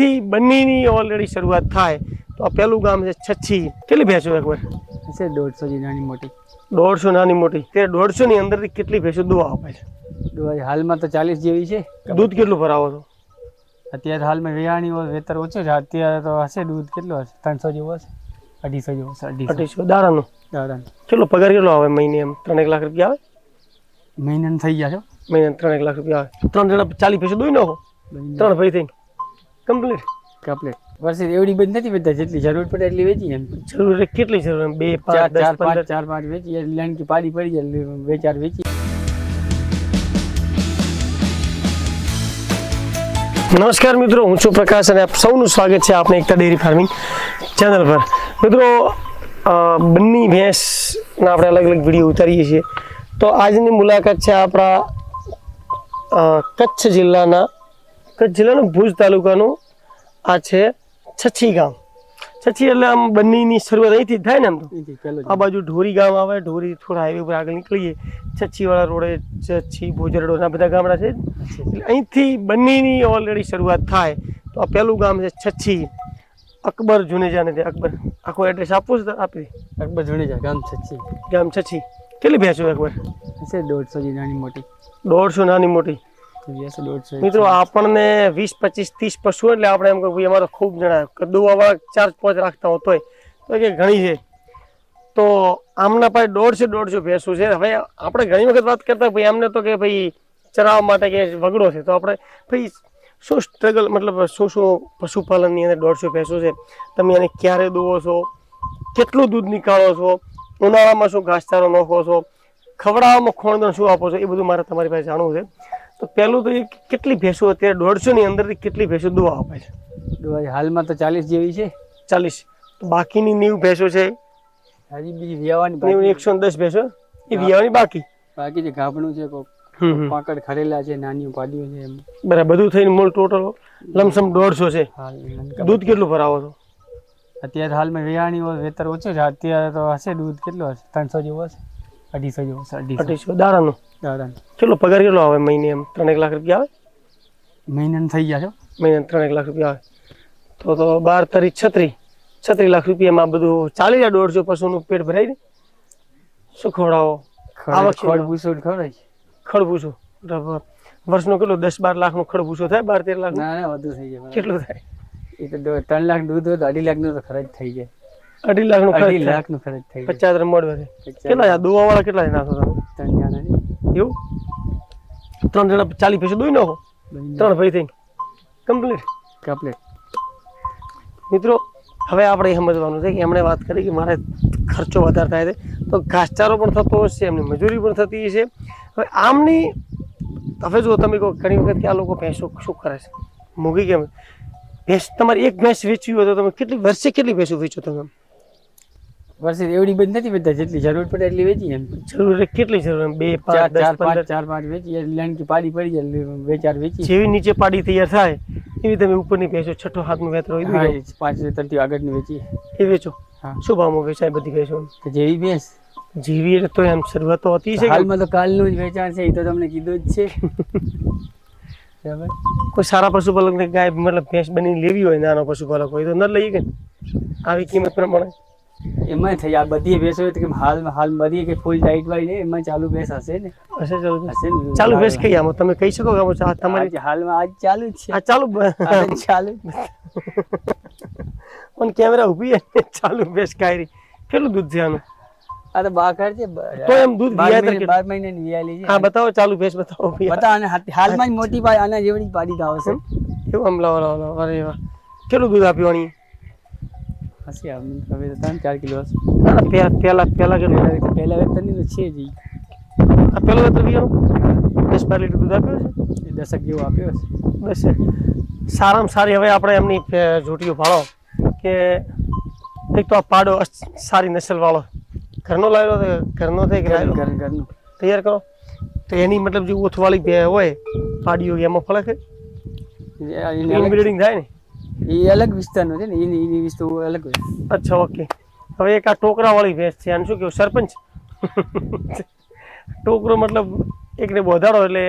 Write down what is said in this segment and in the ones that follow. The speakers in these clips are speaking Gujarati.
અહીંથી બંનેની ઓલરેડી શરૂઆત થાય. તો આ પહેલું ગામ છે છચ્છી. કેટલી ભેંસો એકવાર? હશે દોઢસો ની નાની મોટી. દોઢસો નાની મોટી. તે દોઢસો ની અંદરથી કેટલી ભેંસો દુવા આપે છે? દુવાઈ હાલમાં તો ચાલીસ જેવી છે. દૂધ કેટલું ભરાવો છો? અત્યારે હાલમાં વેયાણી હોય વેતર ઓછું છે. અત્યારે તો હશે દૂધ કેટલું હશે? ત્રણસો જેવું હશે? અઢીસો જેવું હશે અઢીસો. અઢીસો. દાડાનું દાડાનું કેટલો પગાર કેટલો આવે મહિને એમ? ત્રણ એક લાખ રૂપિયા આવે? મહિને થઈ ગયા છો? મહિને ત્રણ એક લાખ રૂપિયા આવે. ત્રણ જણા ચાલીસ ભેંસો દોઈ નાખો. ત્રણ ભાઈ થઈ કમ્પ્લીટ કમ્પ્લીટ વર્ષે એવડી બંધ નથી બધા જેટલી જરૂર પડે એટલી વેચી એમ. જરૂર કેટલી જરૂર એમ? બે પાંચ ચાર પાંચ ચાર પાંચ વેચી એટલે કે પાડી પડી જાય બે ચાર વેચી નમસ્કાર મિત્રો હું છું પ્રકાશ અને આપ સૌનું સ્વાગત છે આપણે એકતા ડેરી ફાર્મિંગ ચેનલ પર. મિત્રો બંની બંને ભેંસના આપણે અલગ અલગ વીડિયો ઉતારીએ છીએ. તો આજની મુલાકાત છે આપણા કચ્છ જિલ્લાના કચ્છ જિલ્લાનું ભુજ તાલુકાનું આ છે છચ્છી ગામ. છચ્છી એટલે આમ બંનેની શરૂઆત અહીંથી થાય ને આમ તો? આ બાજુ ઢોરી ગામ આવે ઢોરી થોડા હાઈવે ઉપર આગળ નીકળીએ. છચ્છીવાળા રોડે છચ્છી ભોજરડો આ બધા ગામડા છે એટલે અહીંથી બંનેની ઓલરેડી શરૂઆત થાય. તો આ પહેલું ગામ છે છચ્છી અકબર જુનેજા ને અકબર. આખું એડ્રેસ આપવું છે આપી અકબર જુનેજા ગામ છચ્છી ગામ છચ્છી કેટલી ભેંસો અકબર? છે દોઢસો નાની મોટી. દોઢસો નાની મોટી. મિત્રો, આપણને વીસ, પચીસ, ત્રીસ પશુ એટલે આપણે એમ કહ્યું અમારે ખૂબ જણા દુવાવાળા ચાર, પાંચ રાખતા હોતો હોય તો કે ઘણી છે. તો આમના પાસે દોઢસો દોઢસો ભેંસું છે. હવે આપણે ઘણી વખત વાત કરતા ભાઈ આમને તો કે ભાઈ ચરાવવા માટે કે વગડો છે. તો આપણે, ભાઈ શું સ્ટ્રગલ મતલબ શું શું પશુપાલનની અંદર દોઢસો ભેંસો છે? તમે એને ક્યારે દોવો છો? કેટલું દૂધ નીકાળો છો? ઉનાળામાં શું ઘાસચારો નાખો છો? ખવડાવવામાં ખોણદણ શું આપો છો? એ બધું મારે તમારી પાસે જાણવું છે. તો પહેલું તો એ કેટલી ભેંસો અત્યારે દોઢસો ની અંદરથી કેટલી ભેંસો દુવા આપે છે? હાલમાં તો ચાલીસ જેવી છે. ચાલીસ. તો બાકીની નીવ ભેંસો છે? હજી બીજી વિયાવાની એકસો દસ ભેંસો? એ વિયાવાની બાકી? બાકી જે ગાભણું છે કોક. પાકડ ખરેલા છે નાની પાડીઓ છે એમ. બરાબર બધું થઈને મૂળ ટોટલ લમસમ દોઢસો છે. દૂધ કેટલું ભરાવો છો? અત્યારે હાલમાં વેયાણી હોય વેતર ઓછું છે અત્યારે તો હશે દૂધ કેટલું હશે? ત્રણસો જેવું હશે? અઢીસો જેવું હશે અઢીસો. દાડાનું દાડાનું કેટલો પગાર કેટલો આવે મહિને એમ? ત્રણેક લાખ રૂપિયા આવે? મહિને થઈ ગયા છો? મહિને ત્રણ એક લાખ રૂપિયા આવે. તો તો બાર તારીખ છત્રી. છત્રી લાખ રૂપિયામાં બધું ચાલી જાય દોઢસો પશુનું પેટ ભરાય દે શું ખવડાવો? આવક ખડ છે. ભૂસો ખવડાય ખડભૂસો. બરાબર. વર્ષનો કેટલો? દસ બાર લાખનો ખડભૂસો થાય? બાર તેર લાખ ના ના વધુ થઈ જાય કેટલું થાય? એ તો ત્રણ લાખ દૂધ હોય તો અઢી લાખનું તો ખર્ચ થઈ જાય. અઢી લાખનું અઢી ખર્ચ લાખનું ખર્ચ થઈ જાય. પચાસ હજાર મોડ વધે કેટલા દોવા દુવા વાળા કેટલા નાખો તમે. ત્રણ જણા નહીં એવું ત્રણ જણા ચાલી પૈસા દોઈ નાખો. ત્રણ ભાઈ થઈ કમ્પ્લીટ કમ્પ્લીટ મિત્રો હવે આપણે સમજવાનું છે કે એમણે વાત કરી કે મારે ખર્ચો વધારે થાય છે. તો ઘાસચારો પણ થતો હશે એમની મજૂરી પણ થતી હશે. હવે આમની હવે જો તમે કહો ઘણી વખત કે આ લોકો ભેંસો શું કરે છે? મૂકી કેમ? ભેંસ તમારી એક ભેંસ વેચવી હોય તો તમે કેટલી વર્ષે કેટલી ભેંસો વેચો તમે? વર્ષે એવડી બંધ નથી બધા જેટલી જરૂર પડે એટલી વેચી એમ. જરૂર કેટલી જરૂર એમ? બે પાંચ ચાર પાંચ ચાર પાંચ વેચી એટલે કે પાડી પડી જાય એટલે બે ચાર વેચી જેવી નીચે પાડી તૈયાર થાય એવી તમે ઉપરની ભેંસો છઠ્ઠો હાથનું નું એ પાંચથી આગળની વેચી. એ વેચો? હા. શું ભાવમાં વેચાય બધી ભેંસો? જેવી ભેંસ. જેવી તો એમ શરૂઆત તો હતી છે હાલમાં તો કાલનું જ વેચાણ છે એ તો તમને કીધું જ છે. બરાબર કોઈ સારા પશુપાલકને ગાય મતલબ ભેંસ બની લેવી હોય નાનો પશુપાલક હોય તો ન લઈએ કે? આવી કિંમત પ્રમાણે. એમાં થઈ આ બધી ભેંસો કે હાલ હાલ બધી કે ફૂલ ડાઈટ વાળી ને એમાં ચાલુ ભેંસ હશે ને? હશે ચાલુ હશે ને? ચાલુ ભેંસ કઈ આમાં? તમે કહી શકો કે આમાં તમારી હાલમાં આજ ચાલુ જ છે. આ ચાલુ ચાલુ પણ કેમેરા ઊભી છે ચાલુ ભેંસ કાયરી. કેટલું દૂધ છે આનું? આ તો બાકર છે તો એમ દૂધ મહિને- કેટલું? બાર મહિનાની વિયાલી છે. હા બતાવો ચાલુ ભેંસ બતાવો ભઈ. બતા આને હાલમાં જ મોટી ભાઈ આના જેવડી પાડી દાવ છે એવું આમ લાવો લાવો અરે વાહ. કેટલું દૂધ આપ્યું આની હશે આમ હવે તો ત્રણ ચાર કિલો હશે. પહેલા પે- પેલા પેલા કેટલું પહેલા પહેલા વેતનની તો છે જ. આ પહેલો વેતર વિયાનું દસ બાર લીટર દૂધ આપ્યું છે એ દસક જેવો આપ્યો છે બસ. સારામાં સારી હવે આપણે એમની ઝૂંટીઓ પાડો કે એક તો આ પાડો સારી નસલ વાળો ઘરનો લાવેલો તો ઘરનો થઈ કે ઘર ઘરનું. તૈયાર કરો. તો એની મતલબ જે ઓથવાળી ભે હોય પાડીઓ એમાં ફળે અલગ- ઇનબ્રીડિંગ થાય ને? એ અલગ વિસ્તારનો છે ને એની એની વસ્તુ અલગ હોય. અચ્છા ઓકે. હવે એક આ ટોકરા વાળી ભેંસ છે. આને શું કેવું સરપંચ? ટોકરો મતલબ એકને બોધાડો એટલે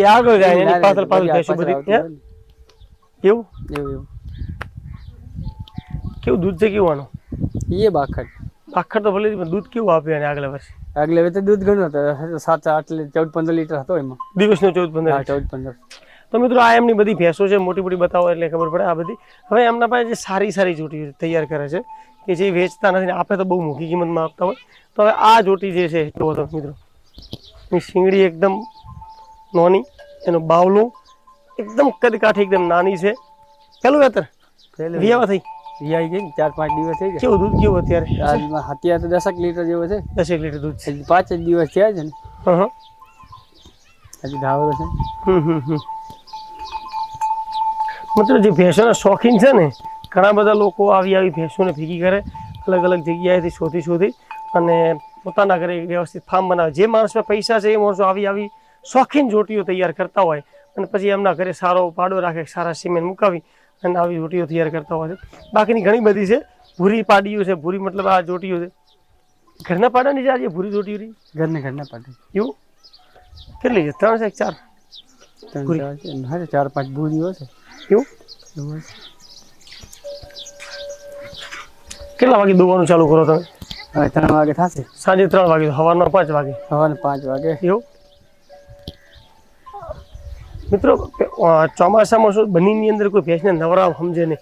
એ આગળ જાય એની પાછળ પાછળ ભેંસો બધી? એવું? એવું કેવું દૂધ છે કેવું આનું? એ બાખડ બાખડ તો ભલે પણ દૂધ કેવું આપ્યું એને આગલા વર્ષે? આગલે વેતે દૂધ ઘણું હતું. સાત આઠ ચૌદ પંદર લીટર હતો એમાં. દિવસનો ચૌદ પંદર ચૌદ પંદર. તો મિત્રો આ એમની બધી ભેંસો છે મોટી મોટી બતાવો એટલે ખબર પડે આ બધી. હવે એમના પાસે જે સારી સારી જોટી તૈયાર કરે છે કે જે વેચતા નથી આપણે તો બહુ મોંઘી કિંમતમાં આપતા હોય. તો હવે આ જોટી જે છે જુઓ તો મિત્રો. એની શીંગડી એકદમ નાની એનો બાવલો એકદમ કદકાઠી એકદમ નાની છે. પેલું વેતર? વિયાવા થઈ? વિયાઈ ગઈ ચાર પાંચ દિવસ થઈ ગયા. કેવું દૂધ કેવું અત્યારે? અત્યારે તો દસક લીટર જેવો છે. દસેક લીટર દૂધ છે. પાંચ જ દિવસ થયા છે ને. હજી ધાવરો છે. હમ હમ હમ. મતલબ જે ભેંસોના શોખીન છે ને ઘણા બધા લોકો આવી આવી ભેંસોને ભેગી કરે અલગ અલગ જગ્યાએથી શોધી શોધી અને પોતાના ઘરે વ્યવસ્થિત ફાર્મ બનાવે. જે માણસ પૈસા છે એ માણસો આવી આવી શોખીન જોટીઓ તૈયાર કરતા હોય અને પછી એમના ઘરે સારો પાડો રાખે સારા સિમેન્ટ મુકાવી અને આવી જોટીઓ તૈયાર કરતા હોય છે. બાકીની ઘણી બધી છે ભૂરી પાડીઓ છે ભૂરી મતલબ આ જોટીઓ છે. ઘરના પાડાની છે આજે ભૂરી જોટીઓ રહી? ઘરને ઘરના પાડી. એવું? કેટલી છે? ત્રણ છે ચાર? ત્રણ ચાર પાંચ ભૂરીઓ છે. એવું કેટલા વાગે દોવાનું ચાલુ કરો તમે? હવે ત્રણ વાગે થશે. સાંજે ત્રણ વાગે સવારના પાંચ વાગે. સવારના પાંચ વાગે. એવું? મિત્રો ચોમાસામાં શું બનીની અંદર કોઈ ભેંસને નવરાવ સમજે નહીં.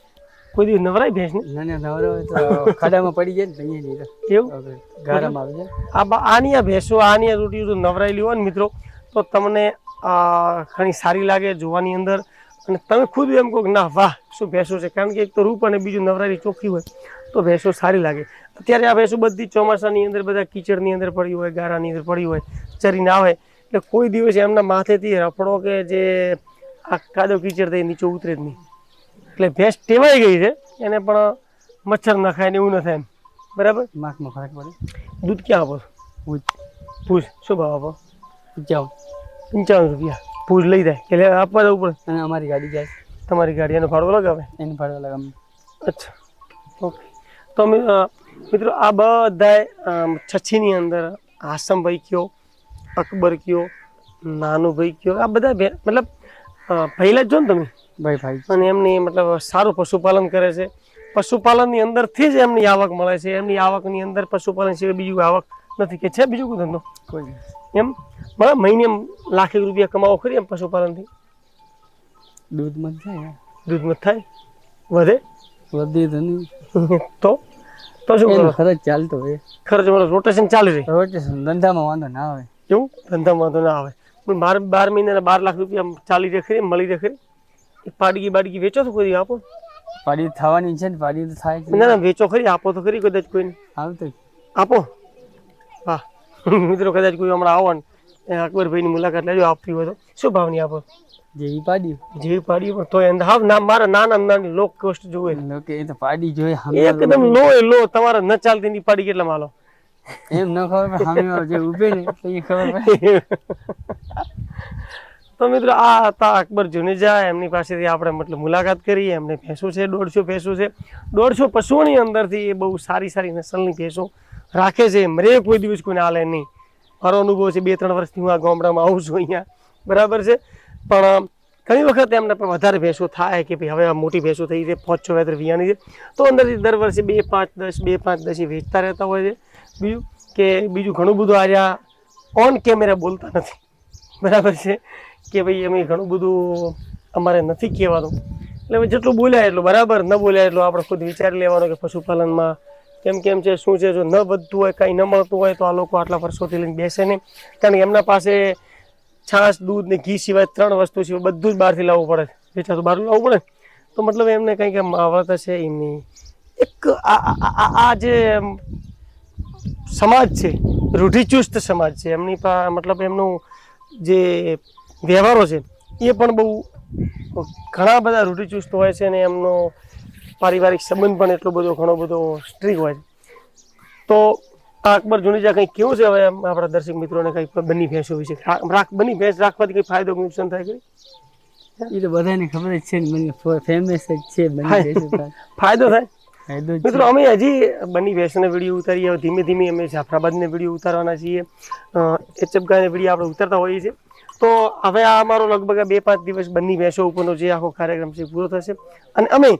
કોઈ દિવસ નવરાય ભેંસને? નાના નવરો હોય તો ખાડામાં પડી જાય ને તો નહીં. એવું? ગારામાં આવી જાય આ આની આ ભેંસો આની આ રોટી નવરાયેલી હોય ને મિત્રો તો તમને આ ઘણી સારી લાગે જોવાની અંદર. અને તમે ખુદ એમ કહો કે ના વાહ શું ભેંસો છે? કારણ કે એક તો રૂપ અને બીજું નવરારી ચોખ્ખી હોય તો ભેંસો સારી લાગે. અત્યારે આ ભેંસો બધી ચોમાસાની અંદર બધા કીચડની અંદર પડી હોય ગારાની અંદર પડી હોય ચરીને આવે. એટલે કોઈ દિવસ એમના માથેથી રફડો કે જે આ કાદો કીચડ થઈ નીચે ઉતરે જ નહીં. એટલે ભેંસ ટેવાઈ ગઈ છે એને પણ મચ્છર ન ખાય ને એવું ન થાય એમ. બરાબર? માખમાં ફરક પડે. દૂધ ક્યાં આપો? પૂછ. શું ભાવ આપો? પંચાવન. પંચાવન રૂપિયા. પૂછ લઈ જાય એટલે આપવા જવું પડે. અને અમારી ગાડી જાય. તમારી ગાડી એનો ભાડો લગાવે એને ફરવા લગાવે. અચ્છા. ઓકે. તો મિત્રો આ બધાય છચ્છીની અંદર આસમભાઈ કયો અકબર કયો નાનુભાઈ કયો આ બધા મતલબ પહેલાં જ જો ને તમે? ભાઈ ભાઈ. અને એમની મતલબ સારું પશુપાલન કરે છે. પશુપાલનની અંદરથી જ એમની આવક મળે છે. એમની આવકની અંદર પશુપાલન સિવાય બીજું આવક નથી કે છે બીજું કોઈ ધંધો? કોઈ. એમ? બરાબર મહિને લાખ એક રૂપિયા કમાવો ખરી એમ પશુપાલનથી? દૂધમાં થાય દૂધમાં થાય? વધે? વધે તો નહીં. તો? તો શું કરો? ખર્ચ ચાલતો હોય. ખર્ચ મારો રોટેશન ચાલી રહી? રોટેશન ધંધામાં વાંધો ના આવે. કેવું ધંધામાં વાંધો ના આવે. પણ બાર બાર મહિનાના બાર લાખ રૂપિયા ચાલી રહે ખરી મળી રહે ખરી? એ પાડગી બાડગી વેચો તો કોઈ આપો. પાડી થવાની છે ને પાડી તો થાય ના ના વેચો ખરી આપો તો ખરી કદાચ કોઈને. આવતો આપો. મિત્રો કદાચ કોઈ હમણાં આવો ને અકબરભાઈની મુલાકાત લેજો આપવી હોય તો. શું ભાવની આપો જેવી પાડી. જેવી પાડી પણ તોય અંદર હાવ ના મારા નાના નાની લો કોસ્ટ જોવે. લોકો એ તો પાડી જોઈએ એકદમ લો એ લો તમારે ન ચાલતી ની પાડી કેટલા માલો? એમ ન ખબર પણ સામે જે ઊભે ને તો એ ખબર તો મિત્રો આ હતા અકબર જુનેજા એમની પાસેથી આપણે મતલબ મુલાકાત કરી એમને ભેંસો છે દોઢસો ભેંસો છે. દોઢસો પશુઓની અંદરથી એ બહુ સારી સારી નસલની ભેંસો રાખે છે. મરે કોઈ દિવસ કોઈને હાલે નહીં. મારો અનુભવ છે, બે, ત્રણ વર્ષથી હું આ ગામડામાં આવું છું અહીંયા. બરાબર છે? પણ ઘણી વખત એમને પણ વધારે ભેંસો થાય કે ભાઈ હવે આ મોટી ભેંસો થઈ છે, પાંચ, છ વેતર વિયાની છે. તો અંદરથી દર વર્ષે બે, પાંચ, દસ, બે, પાંચ, દસ એ વેચતા રહેતા હોય છે. બીજું કે બીજું ઘણું બધું આર્યા ઓન કેમેરા બોલતા નથી. બરાબર છે? કે ભાઈ અમે ઘણું બધું અમારે નથી કહેવાનું. એટલે જેટલું બોલ્યા એટલું, બરાબર ન બોલ્યા એટલું આપણે ખુદ વિચારી લેવાનો કે પશુપાલનમાં કેમ કેમ છે, શું છે, જો ન વધતું હોય, કાંઈ ન મળતું હોય, તો આ લોકો આટલા વર્ષોથી લઈને બેસે નહીં. કારણ કે એમના પાસે છાશ, દૂધ ને ઘી સિવાય ત્રણ વસ્તુ સિવાય બધું જ બહારથી લાવવું પડે વેચાતું બહાર લાવવું પડે તો મતલબ એમને કંઈક આવડત છે એમની એક આ જે સમાજ છે, રૂઢિચુસ્ત સમાજ છે, એમની મતલબ એમનું જે વ્યવહારો છે, એ પણ બહુ ઘણા બધા રૂઢિચુસ્ત હોય છે અને એમનો પારિવારિક સંબંધ પણ એટલો બધો ઘણો બધો સ્ટ્રીક હોય છે. તો આ અકબર જુનેજા કંઈક કેવું છે હવે આપણા દર્શક મિત્રોને કંઈક બની ભેંસો વિશે? છે રાખ બની ભેંસ રાખવાથી કંઈ ફાયદો નુકસાન થાય કે એ તો બધાને ખબર જ છે મને ફેમસ જ છે. ફાયદો થાય? મિત્રો અમે હજી બની ભેંસને વીડિયો ઉતારીએ ધીમે ધીમે અમે જાફરાબાદને વીડિયો ઉતારવાના છીએ. એચએફગાને વીડિયો આપણે ઉતારતા હોઈએ છીએ. તો હવે આ અમારો લગભગ બે પાંચ દિવસ બંને ભેંસો ઉપરનો જે આખો કાર્યક્રમ છે પૂરો થશે. અને અમે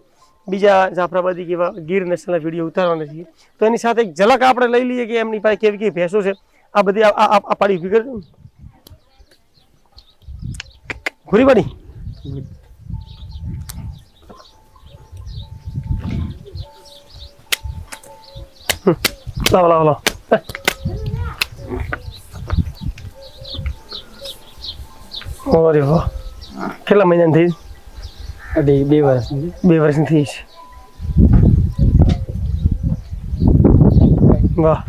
બીજા જાફરાબાદી કેવા ગીર નેશનલના વીડિયો ઉતારવાના છીએ. તો એની સાથે એક ઝલક આપણે લઈ લઈએ કે એમની પાસે કેવી કેવી ભેંસો છે. આ બધી આ- આ આ પાડી ફિગર પાડી. લાવો કેટલા મહિના થઈ? અઢી બે વર્ષની બે વર્ષની થઈ છે. વાહ.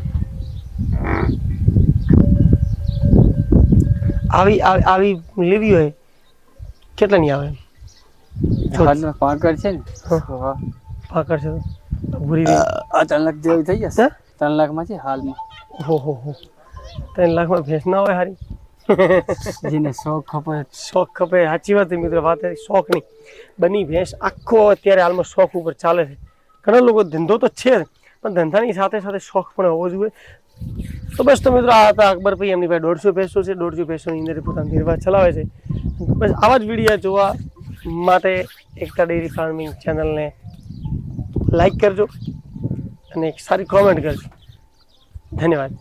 આવી આવી લેવી હોય કેટલાની આવે? હાલમાં પાકડ છે ને. પાકડ છે ભૂરી આ ત્રણ લાખ જેવી થઈ જશે? ત્રણ લાખમાં છે હાલમાં. હો હો હો. ત્રણ લાખમાં ભેંસ ના હોય હારી? જેને શોખ ખપે શોખ ખપે સાચી વાત મિત્રો. વાત શોખ નહીં. બની ભેંસ આખો અત્યારે હાલમાં શોખ ઉપર ચાલે છે. ઘણા લોકો ધંધો તો છે પણ ધંધાની સાથે સાથે શોખ પણ હોવો જોઈએ. તો બસ તો મિત્રો આ હતા અકબરભાઈ એમની પાસે દોઢસો ભેંસો છે. દોઢસો ભેંસોની અંદર પોતાનો નિર્વાહ ચલાવે છે. બસ આવા જ વિડીયા જોવા માટે એકતા ડેરી ફાર્મિંગ ચેનલને લાઈક કરજો અને એક સારી કોમેન્ટ કરજો. ધન્યવાદ.